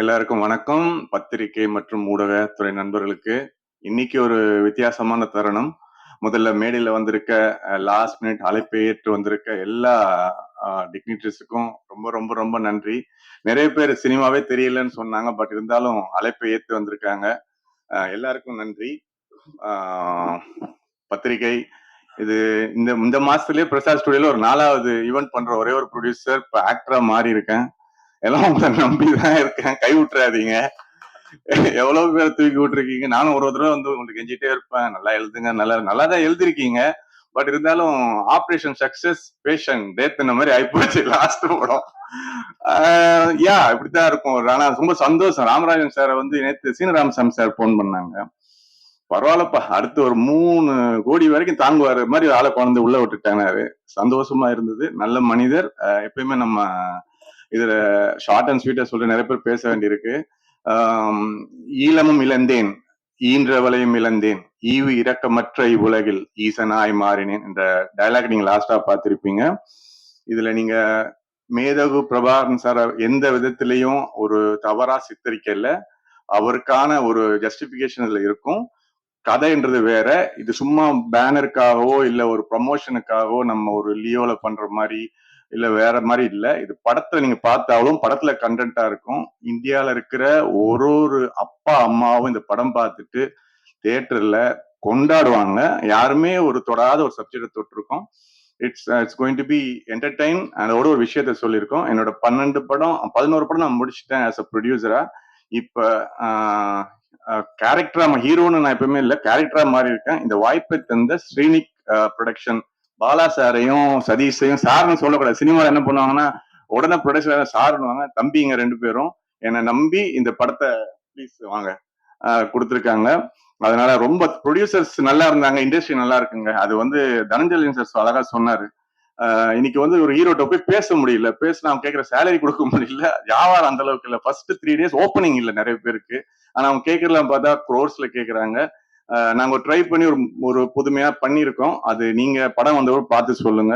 எல்லாருக்கும் வணக்கம். பத்திரிகை மற்றும் ஊடகத்துறை நண்பர்களுக்கு இன்னைக்கு ஒரு வித்தியாசமான தருணம். முதல்ல மேடையில் வந்திருக்க லாஸ்ட் மினிட் அழைப்பை ஏற்று வந்திருக்க எல்லா டிக்னிட்டரிஸுக்கும் ரொம்ப ரொம்ப ரொம்ப நன்றி. நிறைய பேர் சினிமாவே தெரியலன்னு சொன்னாங்க. பட் இருந்தாலும் அழைப்பை ஏற்று வந்திருக்காங்க. எல்லாருக்கும் நன்றி. பத்திரிகை இது இந்த இந்த மாசத்துலயே பிரசாத் ஸ்டுடியோல ஒரு நாலாவது ஈவெண்ட் பண்ற ஒரே ஒரு ப்ரொடியூசர் இப்போ ஆக்டரா மாறி இருக்கேன் எல்லாம் உங்களை நம்பிதான் இருக்கேன். கை விட்டுறாதீங்க எவ்வளவு பேர் தூக்கி விட்டுருக்கீங்க? நானும் ஒரு தடவை வந்து உங்களுக்கு கெஞ்சிட்டே இருப்பேன். நல்லா எழுதுங்க. நல்லா நல்லா தான் எழுதிருக்கீங்க. பட் இருந்தாலும் ஆபரேஷன் சக்சஸ் பேஷன் டேத் இந்த மாதிரி ஆயிப்போச்சு. லாஸ்ட் படம். யா இப்படித்தான் இருக்கும். ஆனா ரொம்ப சந்தோஷம். ராமராஜன் சாரை வந்து நேத்து சீனராமசாமி சார் போன் பண்ணாங்க. பரவாயில்லப்பா. அடுத்து ஒரு மூணு கோடி வரைக்கும் தாங்குவாரு மாதிரி ஆளை குழந்தை உள்ள விட்டுட்டாங்க சந்தோஷமா இருந்தது. நல்ல மனிதர். எப்பயுமே நம்ம இதுல ஷார்ட் அண்ட் ஸ்வீட்டா சொல்லிட்டு நிறைய பேர் பேச வேண்டியிருக்கு. ஈழமும் இழந்தேன் ஈன்றவளையும் இழந்தேன் ஈவு இரக்கமற்ற இவ்வுலகில் ஈசனாய் மாறினேன் என்ற டயலாக் நீங்க லாஸ்டா பார்த்திருப்பீங்க. இதுல நீங்க மேதகு பிரபாகரன் சார் எந்த விதத்திலையும் ஒரு தவறா சித்தரிக்கல. அவருக்கான ஒரு ஜஸ்டிபிகேஷன் இதுல இருக்கும் கதைன்றது வேற. இது சும்மா பேனருக்காகவோ இல்ல ஒரு ப்ரமோஷனுக்காகவோ நம்ம ஒரு லியோல பண்ற மாதிரி இல்ல வேற மாதிரி இல்ல. இது படத்தை நீங்க பார்த்தாலும் படத்துல கண்டென்ட்டா இருக்கும். இந்தியால இருக்கிற ஒரு ஒரு அப்பா அம்மாவும் இந்த படம் பார்த்துட்டு தியேட்டர்ல கொண்டாடுவாங்க. யாருமே ஒரு தொடாத ஒரு சப்ஜெக்டை தொட்டிருக்கோம். It's it's going to be entertain அதோட ஒரு விஷயத்த சொல்லியிருக்கோம். என்னோட பன்னெண்டு படம் பதினோரு படம் நான் முடிச்சுட்டேன் ஆஸ் அ ப்ரொடியூசரா இப்போ கேரக்டரா ஹீரோன்னு நான் எப்பவுமே இல்லை கேரக்டரா மாறி இருக்கேன் இந்த வாய்ப்பை தந்த ஸ்ரீனிக் ப்ரொடக்ஷன் பாலா சாரையும் சதீஷையும் சார்னு சொல்லக்கூடாது. சினிமாவில் என்ன பண்ணுவாங்கன்னா உடனே ப்ரொடக்ஷன் சாருன்னுவாங்க. தம்பிங்க ரெண்டு பேரும். என்னை நம்பி இந்த படத்தை ப்ளீஸ் வாங்க கொடுத்துருக்காங்க. அதனால ரொம்ப ப்ரொடியூசர்ஸ் நல்லா இருந்தாங்க இண்டஸ்ட்ரி நல்லா இருக்குங்க. அது வந்து தனஞ்சலின் சார் அழகா சொன்னாரு. இன்னைக்கு வந்து ஒரு ஹீரோட்ட போய் பேச முடியல. பேச அவன் கேட்குற சேலரி கொடுக்க முடியல. வியாபாரம் அந்த அளவுக்கு இல்லை. ஃபர்ஸ்ட் த்ரீ டேஸ் ஓப்பனிங் இல்லை நிறைய பேருக்கு. ஆனா அவங்க கேட்கறலாம் பார்த்தா குரோர்ஸ்ல கேட்கறாங்க நாங்கள் நாங்க ட்ரை பண்ணி ஒரு ஒரு புதுமையா பண்ணியிருக்கோம். அது நீங்க படம் வந்தவரை பார்த்து சொல்லுங்க.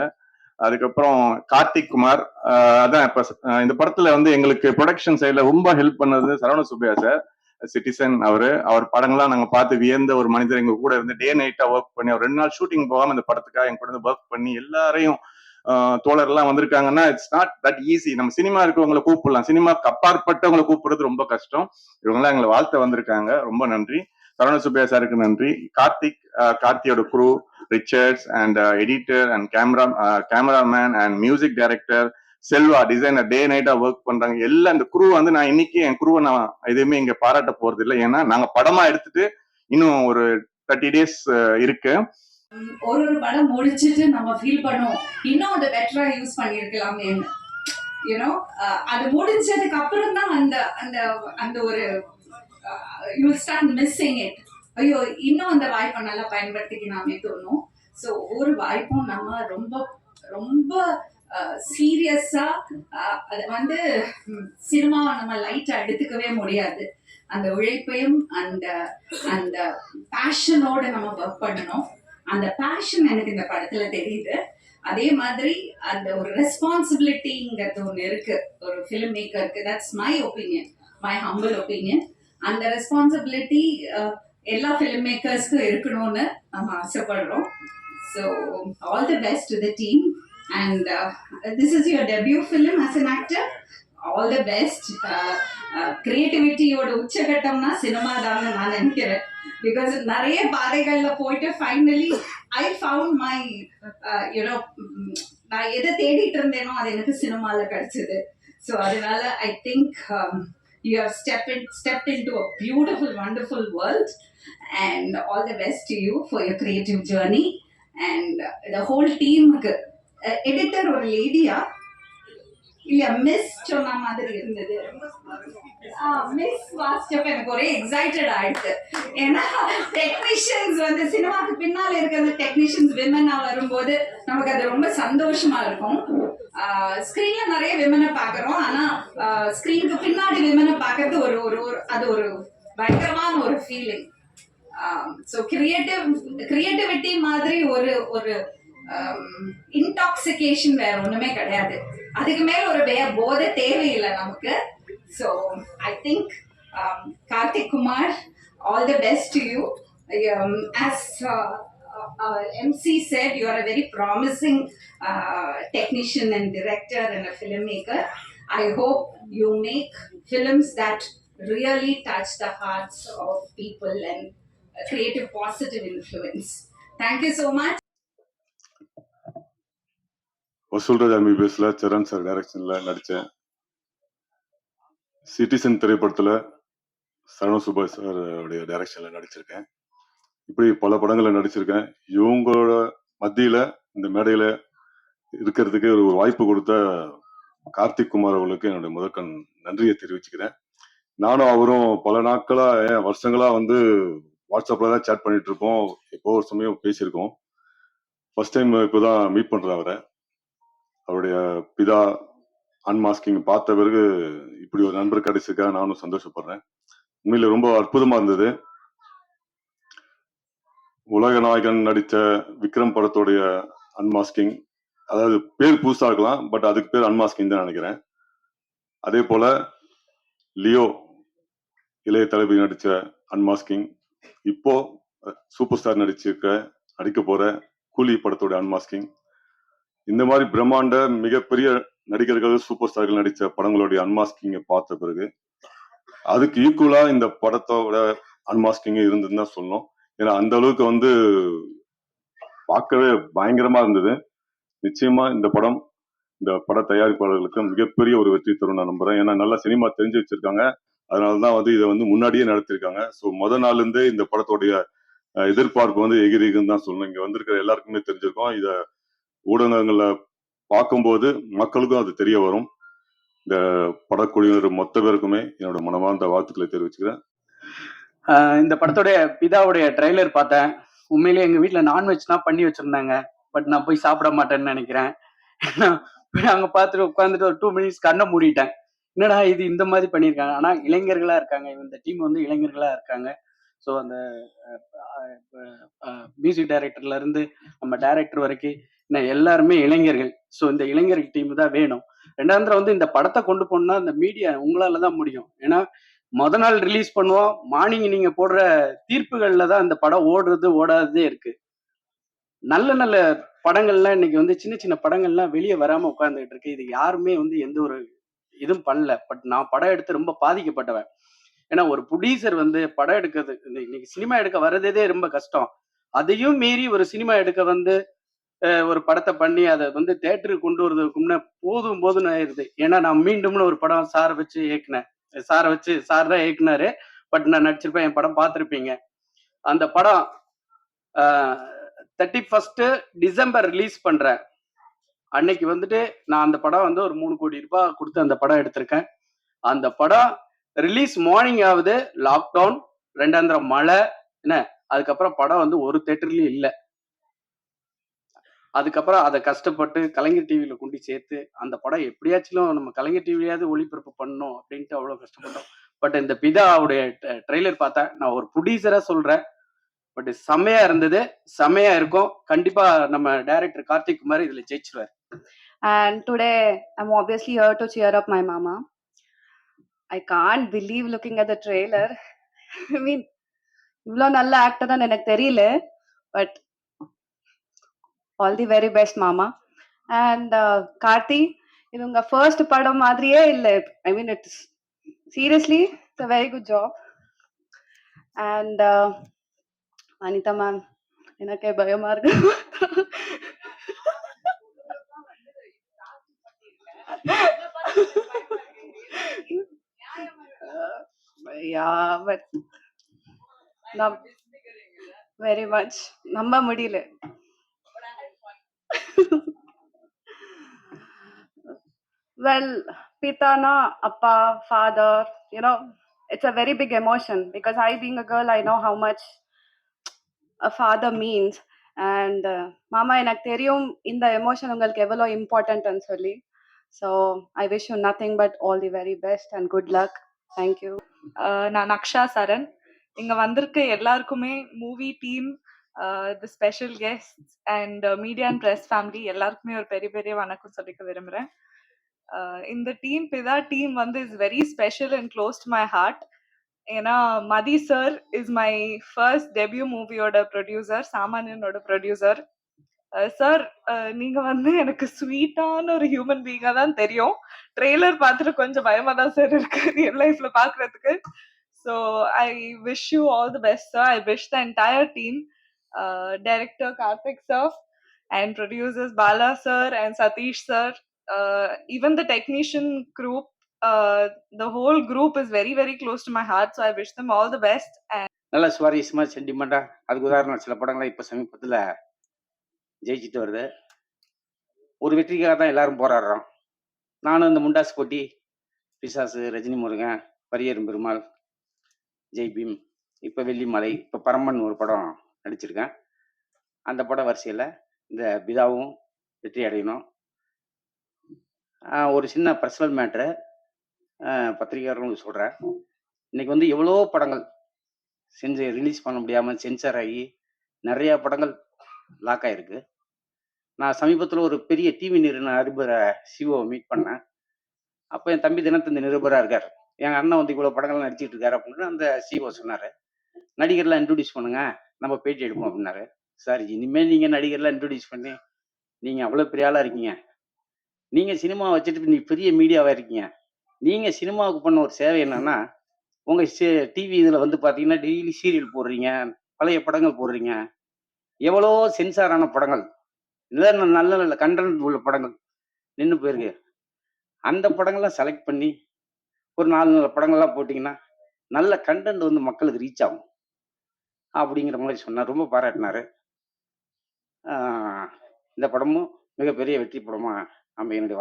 அதுக்கப்புறம் கார்த்திக் குமார் அதான் இப்ப இந்த படத்துல வந்து எங்களுக்கு ப்ரொடக்ஷன் சைட்ல ரொம்ப ஹெல்ப் பண்ணது சரவண சுப்பையா சார் சிட்டிசன் அவரு. அவர் படங்கள்லாம் நாங்க பார்த்து வியந்த ஒரு மனிதர் எங்க கூட இருந்து டே நைட்டா ஒர்க் பண்ணி அவர் ரெண்டு நாள் ஷூட்டிங் போகாம இந்த படத்துக்காக எங்க கூட ஒர்க் பண்ணி எல்லாரையும் தோழர்லாம் வந்திருக்காங்கன்னா இட்ஸ் நாட் தட் ஈஸி நம்ம சினிமா இருக்கவங்களை கூப்பிடலாம். சினிமாக்கு அப்பாற்பட்டவங்களை கூப்பிடுறது ரொம்ப கஷ்டம். இவங்கெல்லாம் எங்களை வாழ்த்த வந்திருக்காங்க. ரொம்ப நன்றி. சரவண சுப்பையா சாருக்கு நன்றி. கார்த்திக் கார்த்தியோட crew Richards and editor and camera cameraman and music director Selva designer day NAITA work பண்றாங்க. எல்லாம் இந்த குரூ வந்து நான் இன்னைக்கு என் குரூவை நான் எதுவுமே இங்க பாராட்ட போறது இல்லை. ஏன்னா நாங்க படமா எடுத்துட்டு இன்னும் ஒரு தேர்ட்டி டேஸ் இருக்கு. ஒரு ஒரு படம் முடிச்சிட்டு நம்ம ஃபீல் பண்ணுவோம். இன்னும் அதை பெட்டரா யூஸ் பண்ணிருக்கலாமே யூனோ அது முடிஞ்சதுக்கு அப்புறம் தான் அந்த அந்த அந்த ஒரு யூ ஸ்டார்ட் மிஸ்ஸிங் இட் ஐயோ இன்னும் அந்த வாய்ப்பை நல்லா பயன்படுத்திக்கலாமே தோணும். ஸோ ஒவ்வொரு வாய்ப்பும் நம்ம ரொம்ப ரொம்ப uh, சீரியஸா uh, அது வந்து சினிமாவை நம்ம லைட்டா எடுத்துக்கவே முடியாது. அந்த உழைப்பையும் அந்த அந்த பேஷனோட நம்ம ஒர்க் பண்ணணும். அந்த பேஷன் எனக்கு இந்த படத்துல தெரியுது. அதே மாதிரி அந்த ஒரு ரெஸ்பான்சிபிலிட்டிங்கிறது ஒன்று இருக்கு. ஒரு film மேக்கருக்கு that's my opinion my humble opinion அந்த ரெஸ்பான்சிபிலிட்டி uh, எல்லா ஃபிலிம் மேக்கர்ஸ்க்கும் இருக்கணும்னு நம்ம ஆசைப்படுறோம். So all the best to the team and this is your debut film as an actor all the best கிரியேட்டிவிட்டியோட உச்சகட்டம்னா சினிமா தான் நான் நினைக்கிறேன். பிகாஸ் நிறைய பாதைகளில் போயிட்டு finally I found my you know நான் எதை தேடிட்டு இருந்தேனோ அது எனக்கு சினிமாவில் கிடைச்சது. ஸோ அதனால I think you have step in step in to a beautiful wonderful world and all the best to you for your creative journey and the whole டீமுக்கு editor ஒரு லேடியா இல்லையா மிஸ் சொன்ன மாதிரி இருந்தது. மிஸ் வாசிச்சப்ப எனக்கு ஒரே எக்ஸைட்டட் ஆயிடுச்சு. ஏன்னா டெக்னீஷியன்ஸ் வந்து சினிமாக்கு பின்னால இருக்கிற டெக்னீஷியன்ஸ் விமனா வரும்போது நமக்கு அது ரொம்ப சந்தோஷமா இருக்கும். ஸ்கிரீன்ல நிறைய விமனை பார்க்குறோம். ஆனா ஸ்க்ரீனுக்கு பின்னாடி விமனை பார்க்கறது ஒரு ஒரு ஒரு- அது ஒரு பயங்கரமான ஒரு ஃபீலிங் ஸோ கிரியேட்டிவ் கிரியேட்டிவிட்டி மாதிரி ஒரு ஒரு இன்டாக்சிகேஷன் வேற ஒண்ணுமே கிடையாது. அதுக்கு மேல ஒரு வே- போதை தேவையில்லை நமக்கு. So I think Karthik Kumar all the best you as you. Uh, MC said, you are a very promising uh, technician and director and a filmmaker. I hope you make films that really touch the hearts of people and create a positive influence. Thank you so much. வசூல்ராஜ் எம்பிபிஎஸ்ல Saran sir டைரக்ஷன்ல நடித்தேன் citizen திரைப்படத்தில் சரண சுபாஷ் sir டைரக்ஷன்ல நடிச்சிருக்கேன் இப்படி பல படங்களில் நடிச்சிருக்கேன். இவங்களோட மத்தியில இந்த மேடையில இருக்கிறதுக்கு ஒரு வாய்ப்பு கொடுத்த கார்த்திக் குமார் அவர்களுக்கு என்னுடைய முதற்கண் நன்றியை தெரிவிச்சுக்கிறேன். நானும் அவரும் பல நாட்களா ஏன் வருஷங்களா வந்து வாட்ஸ்அப்ல தான் சேட் பண்ணிட்டு இருப்போம் எப்போ ஒரு சமயம் பேசியிருக்கோம். ஃபர்ஸ்ட் டைம் இப்போதான் மீட் பண்றேன் அவரை. அவருடைய பிதா அன்மாஸ்கிங் பார்த்த பிறகு இப்படி ஒரு நண்பர் கிடைச்சிருக்கா நானும் சந்தோஷப்படுறேன். உண்மையில ரொம்ப அற்புதமா இருந்தது. உலக நாயகன் நடித்த விக்ரம் படத்துடைய அன்மாஸ்கிங் அதாவது பேர் புதுசா இருக்கலாம் பட் அதுக்கு பேர் அன்மாஸ்கிங் தான் நினைக்கிறேன். அதே போல லியோ இளைய தளபதி நடித்த அன்மாஸ்கிங் இப்போ சூப்பர் ஸ்டார் நடிச்சிருக்க நடிக்க போற கூலி படத்தோட அன்மாஸ்கிங் இந்த மாதிரி பிரம்மாண்ட மிகப்பெரிய நடிகர்கள் சூப்பர் ஸ்டார்கள் நடித்த படங்களுடைய அன்மாஸ்கிங்கை பார்த்த பிறகு அதுக்கு ஈக்குவலா இந்த படத்தோட அன்மாஸ்கிங் இருந்ததுன்னு தான் சொல்லணும். ஏன்னா அந்த அளவுக்கு வந்து பார்க்கவே பயங்கரமா இருந்தது. நிச்சயமா இந்த படம் இந்த பட தயாரிப்பாளர்களுக்கு மிகப்பெரிய ஒரு வெற்றி தரும் நான் நம்புறேன். ஏன்னா நல்லா சினிமா தெரிஞ்சு வச்சிருக்காங்க. அதனாலதான் வந்து இதை வந்து முன்னாடியே நடத்திருக்காங்க. ஸோ முத நாள்ல இருந்தே இந்த படத்தோடைய எதிர்பார்ப்பு வந்து எகிரிக்குன்னு தான் சொல்லணும். இங்க வந்திருக்கிற எல்லாருக்குமே தெரிஞ்சிருக்கோம். இத ஊடகங்கள்ல பார்க்கும்போது மக்களுக்கும் அது தெரிய வரும். இந்த படக்குழுவினர் மொத்த பேருக்குமே என்னோட மனமார்ந்த வாழ்த்துக்களை தெரிவிச்சுக்கிறேன். இந்த படத்தோடைய பிதாவுடைய ட்ரைலர் பார்த்தேன். உண்மையிலேயே எங்க வீட்டுல நான்வெஜ்லாம் பண்ணி வச்சிருந்தாங்க. பட் நான் போய் சாப்பிட மாட்டேன்னு நினைக்கிறேன். அங்க பார்த்துட்டு உட்காந்துட்டு ஒரு டூ மினிட்ஸ் கண்ணை மூடிட்டேன். என்னடா இது இந்த மாதிரி பண்ணியிருக்காங்க? ஆனா இளைஞர்களா இருக்காங்க. இந்த டீம் வந்து இளைஞர்களா இருக்காங்க. ஸோ அந்த மியூசிக் டைரக்டர்ல இருந்து நம்ம டைரக்டர் வரைக்கும் என்ன எல்லாருமே இளைஞர்கள். ஸோ இந்த இளைஞர்கள் டீம் தான் வேணும். ரெண்டாந்திரம் வந்து இந்த படத்தை கொண்டு போனா இந்த மீடியா உங்களால தான் முடியும். ஏன்னா முத நாள் ரிலீஸ் பண்ணுவோம். மார்னிங் நீங்க போடுற தீர்ப்புகள்ல தான் இந்த படம் ஓடுறது ஓடாததே இருக்கு. நல்ல நல்ல படங்கள்லாம் இன்னைக்கு வந்து சின்ன சின்ன படங்கள்லாம் வெளியே வராம உட்கார்ந்துட்டு இருக்கு. இது யாருமே வந்து எந்த ஒரு இதுவும் பண்ணல. பட் நான் படம் எடுத்து ரொம்ப பாதிக்கப்பட்டவன். ஏன்னா ஒரு ப்ரொடியூசர் வந்து படம் எடுக்கிறது இன்னைக்கு சினிமா எடுக்க வர்றதே ரொம்ப கஷ்டம். அதையும் மீறி ஒரு சினிமா எடுக்க வந்து ஒரு படத்தை பண்ணி அதை வந்து தேட்டருக்கு கொண்டு வரதுக்கு முன்னே போதும் போதும் ஆயிருது ஏன்னா நான் மீண்டும்னு ஒரு படம் சாரை வச்சு இயக்குனேன். சாரை வச்சு சார் தான் இயக்குனாரு. பட் நான் நடிச்சிருப்பேன் என் படம் பார்த்துருப்பீங்க. அந்த படம் தேர்ட்டி ஃபர்ஸ்ட் டிசம்பர் ரிலீஸ் பண்றேன். அன்னைக்கு வந்துட்டு நான் அந்த படம் வந்து ஒரு மூணு கோடி ரூபாய் கொடுத்து அந்த படம் எடுத்திருக்கேன். அந்த படம் ரிலீஸ் மார்னிங் ஆகுது லாக்டவுன் ரெண்டாந்திரம் மழை என்ன அதுக்கப்புறம் படம் வந்து ஒரு தேட்டர்லயும் இல்லை. அதுக்கப்புறம் அதை கஷ்டப்பட்டு கலைஞர் டிவியில கொண்டு சேர்த்து அந்த படம் எப்படியாச்சும் நம்ம கலைஞர் டிவியாவது ஒளிபரப்பு பண்ணணும் அப்படின்ட்டு அவ்வளவு கஷ்டப்பட்டோம். பட் இந்த பிதாவுடைய ட்ரெய்லர் பார்த்தேன் நான் ஒரு ப்ரொடியூசரா சொல்றேன். பட் செம்மையா இருந்தது செம்மையா இருக்கும். கண்டிப்பா நம்ம டைரக்டர் கார்த்திக் குமார் இதுல ஜெயிச்சிருவார். And today I'm obviously here to cheer up my மாமா I can't believe looking at the trailer I mean இவ்வளோ நல்ல ஆக்டர் தான் எனக்கு தெரியல. But all the very best மாமா. அண்ட் uh, கார்த்தி இது உங்க ஃபர்ஸ்ட் படம் மாதிரியே இல்லை. I mean it's seriously it's a very good job and Anitha ma'am எனக்கே பயமா இருக்கு. வெரி மச் நம்ப முடியல. well pitana appa father you know it's a very big emotion because i being a girl i know how much a father means. மாமா uh, எனக்கு தெரியும் இந்த emotion உங்களுக்கு எவ்வளோ இம்பார்ட்டன்ட்னு சொல்லி. So I wish you nothing but all the very best and good luck thank you நான் நக்ஷா சரண். இங்கே வந்திருக்க எல்லாருக்குமே movie team the special guest and media and press family எல்லாருக்குமே ஒரு பெரிய பெரிய வணக்கம் சொல்லிக்க விரும்புறேன். Uh, இந்த டீம் பிதா டீம் வந்து is very special and close to my heart ஏன்னா Mathi sir is my first debut மூவியோட ப்ரொடியூசர் சாமானியனோட ப்ரொடியூசர் சார் uh, uh, நீங்க வந்து எனக்கு ஸ்வீட்டான ஒரு ஹியூமன் பீங்கா தான் தெரியும். ட்ரெய்லர் பார்த்துட்டு கொஞ்சம் பயமா தான் சார் இருக்கு என் லைஃப்ல பாக்குறதுக்கு so I wish you all the best sir I wish the entire team director Karthik sir and producers Bala sir and Satish sir, uh, even the technician group, uh, the whole group is very, very close to my heart. So I wish them all the best. And நல்ல சுவாரஸ்யமா சென்டிமெண்டா அதுக்கு உதாரணம் சில படங்கள்லாம் இப்போ சமீபத்தில் ஜெயிச்சிட்டு வருது ஒரு வெற்றிக்காக தான் எல்லாரும் போராடுறோம் நானும் இந்த முண்டாஸ் போட்டி பிசாசு ரஜினி முருகன் பரியரும் பெருமாள் ஜெய் பீம் இப்போ வெள்ளிமலை இப்போ பரம்பன் ஒரு படம் நடிச்சிருக்கேன். அந்த படம் வரிசையில் இந்த பிதாவும் வெற்றி அடையணும். ஒரு சின்ன பர்சனல் மேட்ரு பத்திரிகையாளர்களுக்கு சொல்கிறேன் இன்னைக்கு வந்து எவ்வளோ படங்கள் செஞ்சு ரிலீஸ் பண்ண முடியாமல் சென்சார் ஆகி நிறையா படங்கள் லாக் ஆகிருக்கு நான் சமீபத்தில் ஒரு பெரிய டிவி நிறுவன அதிபரை சிஓவை மீட் பண்ணேன். அப்போ என் தம்பி தினத்தந்தி நிருபராக இருக்கார். எங்கள் அண்ணன் வந்து இவ்வளோ படங்கள் நடிச்சிட்டு இருக்காரு அப்படின்னு அந்த சிஓ சொன்னார். நடிகர்லாம் இன்ட்ரடியூஸ் பண்ணுங்க. நம்ம பேட்டி எடுப்போம் அப்படின்னாரு. சார் இனிமேல் நீங்கள் நடிகர்லாம் இன்ட்ரடியூஸ் பண்ணி நீங்கள் அவ்வளோ பெரிய ஆளாக இருக்கீங்க. நீங்கள் சினிமா வச்சுட்டு நீ பெரிய மீடியாவாக இருக்கீங்க. நீங்கள் சினிமாவுக்கு பண்ண ஒரு சேவை என்னன்னா உங்க டிவி இதில் வந்து பார்த்தீங்கன்னா டெய்லி சீரியல் போடுறீங்க பழைய படங்கள் போடுறீங்க. எவ்வளோ சென்சாரான படங்கள். இல்லை நல்ல நல்ல கண்டென்ட் உள்ள படங்கள். நின்று போயிருக்கு. அந்த படங்கள்லாம் செலக்ட் பண்ணி ஒரு நாலு நாலு படங்கள்லாம் போட்டிங்கன்னா நல்ல கண்டென்ட் வந்து மக்களுக்கு ரீச் ஆகும். அப்படிங்கிற மாதிரி சொன்னார். ரொம்ப பாராட்டினாரு. இந்த படமும் மிகப்பெரிய வெற்றி படமா நம்ம என்னுடைய